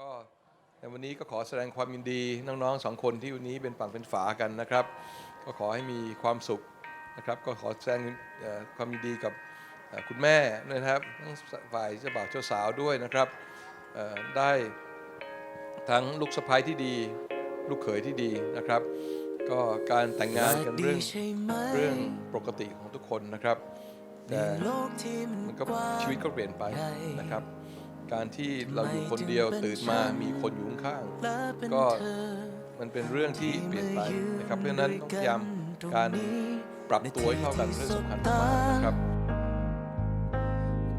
ก็ในวันนี้ก็ขอแสดงความยินดีน้องๆสองคนที่วันนี้เป็นฝั่งเป็นฝากันนะครับ ก็ขอให้มีความสุขนะครับ ก็ขอแสดงเอ่อความยินดีกับเอ่อคุณแม่ด้วยนะครับทั้งฝ่ายเจ้าบ่าวเจ้าสาวด้วยนะครับเอ่อได้ทั้งลูกสะใภ้ที่ดี ลูกเขยที่ดีนะครับ ก็การแต่งงานกันเรื่องเรื่องปกติของทุกคนนะครับแต่มันก็ชีวิตก็เปลี่ยนไปนะครับ การที่เราอยู่คนเดียวตื่นมามีคนอยู่ข้างๆก็มันเป็นเรื่องที่เปลี่ยนไปนะครับ เพราะฉะนั้นต้องพยายามการปรับตัวให้เข้ากันเป็นเรื่องสำคัญมากๆนะครับ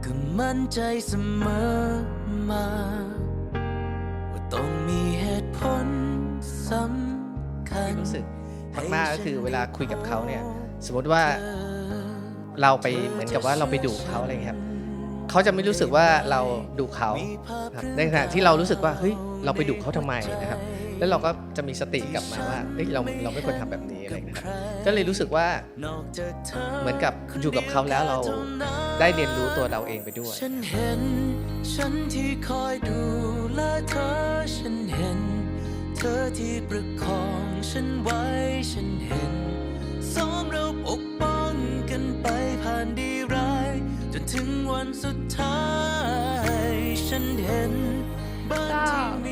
ก็มั่นใจเสมอมาว่าต้องมีเหตุผลสำคัญที่รู้สึกมากๆก็คือเวลาคุยกับเขาเนี่ย สมมติว่าเราไปเหมือนกับว่าเราไปดูเขาอะไรเงี้ยครับ เขาจะไม่รู้สึกว่าเราดูเขาครับในขณะที่เรารู้สึกว่าเฮ้ยเราไปดูเขาทำไมนะครับ แล้วเราก็จะมีสติกลับมาว่าเฮ้ยเราเราไม่ควรทำแบบนี้อะไรนะครับก็เลยรู้สึกว่าเหมือนกับอยู่กับเขาแล้วเราได้เรียนรู้ตัวเราเองไปด้วยฉันเห็นฉันที่คอยดูแลเธอฉันเห็น เธอที่ประคองฉันไว้ฉันเห็นสองเราปกป้อง นถึงวันสุดท้ายฉันเห็นก็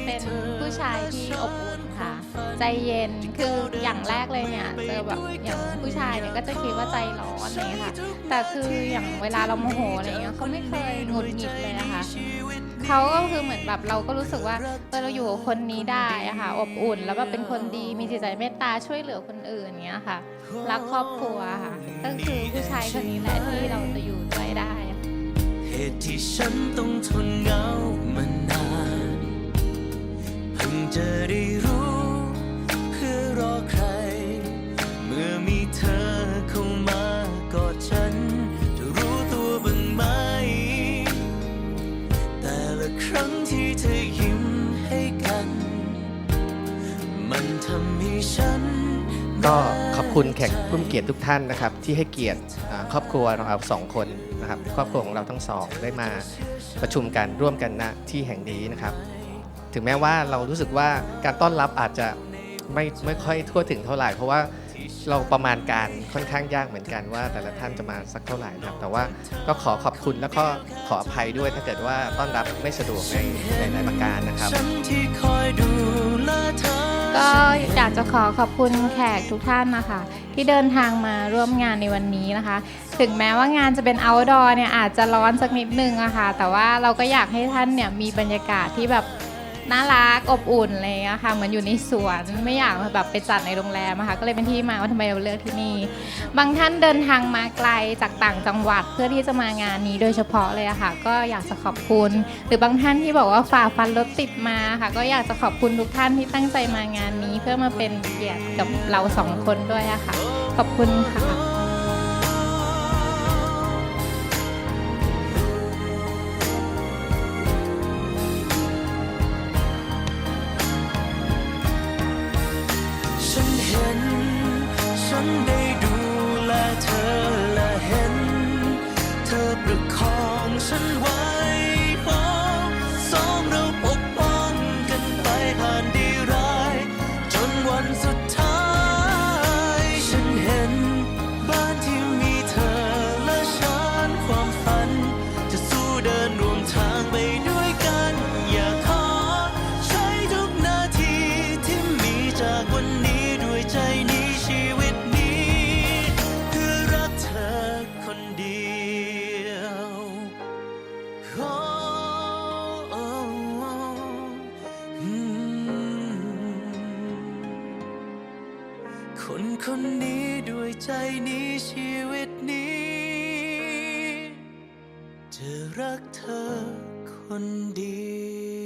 เป็นผู้ชายที่อบอุ่นค่ะ ใจเย็นคืออย่างแรกเลยเนี่ยเจอแบบอย่างผู้ชายเนี่ยก็จะคิดว่าใจร้อนอะไรเงี้ยค่ะแต่คืออย่างเวลาเราโมโหอะไรเงี้ยเขาไม่เคยหงุดหงิดเลยนะคะ เขาก็คือเหมือนแบบเราก็รู้สึกว่าเออเราอยู่กับคนนี้ได้อะค่ะ อบอุ่นแล้วก็เป็นคนดีมีจิตใจเมตตาช่วยเหลือคนอื่นเงี้ยค่ะ รักครอบครัวค่ะก็คือผู้ชายคนนี้แหละที่เราจะอยู่ด้วยได้ เหตุที่ฉันต้องทนเหงา ก็ขอบคุณแขกผู้มีเกียรติทุกท่านนะครับ ที่ให้เกียรติครอบครัวของเราสองคนนะครับ ครอบครัวของเราทั้งสองได้มาประชุมกันร่วมกันณที่แห่งนี้นะครับ ถึงแม้ว่าเรารู้สึกว่าการต้อนรับอาจจะไม่ไม่ค่อยทั่วถึงเท่าไหร่เพราะว่าเราประมาณการค่อนข้างยากเหมือนกันว่า แต่ละท่านจะมาสักเท่าไหร่นะครับ แต่ว่าก็ขอขอบคุณแล้วก็ขออภัยด้วยถ้าเกิดว่าต้อนรับไม่สะดวกในในหลายประการนะครับ ก็อยากจะขอขอบคุณแขกทุกท่านนะคะ ที่เดินทางมาร่วมงานในวันนี้นะคะ ถึงแม้ว่างานจะเป็น outdoor เนี่ยอาจจะร้อนสักนิดนึงอะค่ะแต่ว่าเราก็อยากให้ท่านเนี่ยมีบรรยากาศที่แบบ น่ารักอบอุ่นอะไรอย่างเงี้ยค่ะเหมือนอยู่ในสวนไม่อยากแบบไปจัดในโรงแรมอะค่ะก็เลยเป็นที่มาว่าทำไมเราเลือกที่นี่ บางท่านเดินทางมาไกลจากต่างจังหวัดเพื่อที่จะมางานนี้โดยเฉพาะเลยอะค่ะ ก็อยากจะขอบคุณ หรือบางท่านที่บอกว่าฝ่าฟันรถติดมาค่ะ ก็อยากจะขอบคุณทุกท่านที่ตั้งใจมางานนี้ เพื่อมาเป็นเกียรติกับเราสองคนด้วยอะค่ะ ขอบคุณค่ะ ฉันฉันได้ คนคนนี้ด้วยใจนี้ชีวิตนี้ จะรักเธอคนเดียว